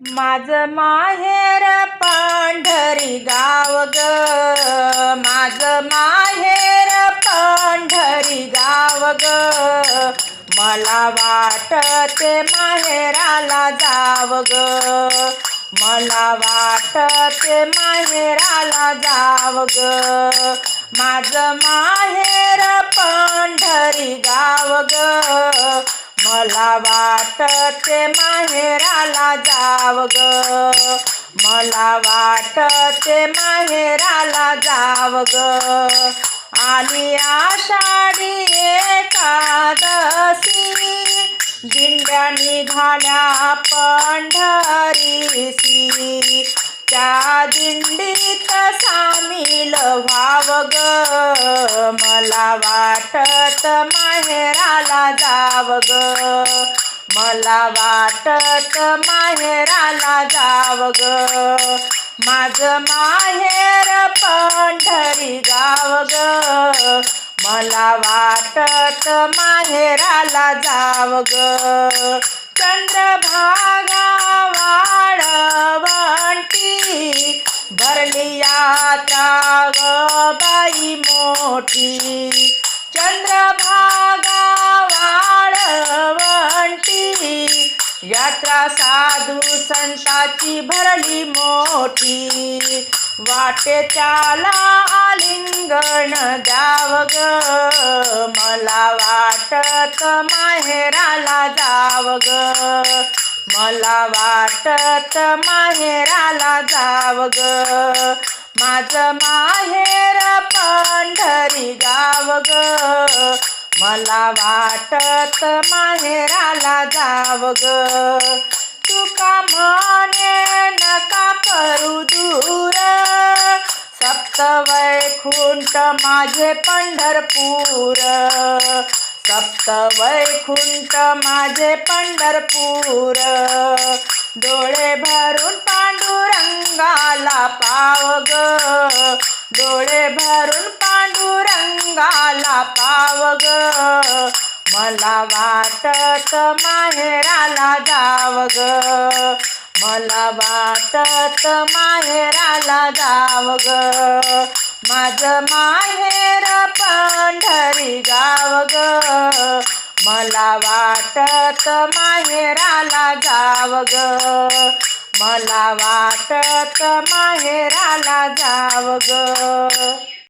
माझं माहेर पांढरी गाव ग. माझं माहेर पांढरी गाव ग. मला वाटते माहेराला जाव ग. मला वाटते माहेराला जाव ग. माझं माहेर पांढरी गाव ग. मला वाटते माहेराला जाव ग. मला वाटते माहेराला जाव ग. आली आषाढी एकादशी दिंड्या निघाल्या पंढरीसी त्या दिंडीत सामील व्हा ग मला वाटत माहेराला जाव ग. मला वाटत माहेराला जाव ग. माझं माहेर पंढरी गाव ग. मला वाटत माहेराला जाव ग. चंद्रभागा वाळवंटी भरली यात्रा ग. बाई मोठी. चंद्रभागा वाळवंटी. यात्रा साधू संताची भरली मोठी. वाटे त्याला आलिंगण द्याव ग. मला वाटत माहेराला जाव ग. मला वाटत माहेराला जाव ग. माझं माहेर पंढरी गाव ग. मला वाटत माहेराला जाव ग. तुका म्हणे नका करू दूर. सप्त वैकुंठ माझे पंढरपूर. सप्त वैकुंठ माझे पंढरपूर. डोळे भरून पांडुरंगाला पाव ग. पाव ग मला वाटत माहेराला जाव ग मला वाटत माहेराला जाव ग माझं माहेर पंढरी गाव ग मला वाटत माहेराला जाव ग मला वाटत माहेराला जाव ग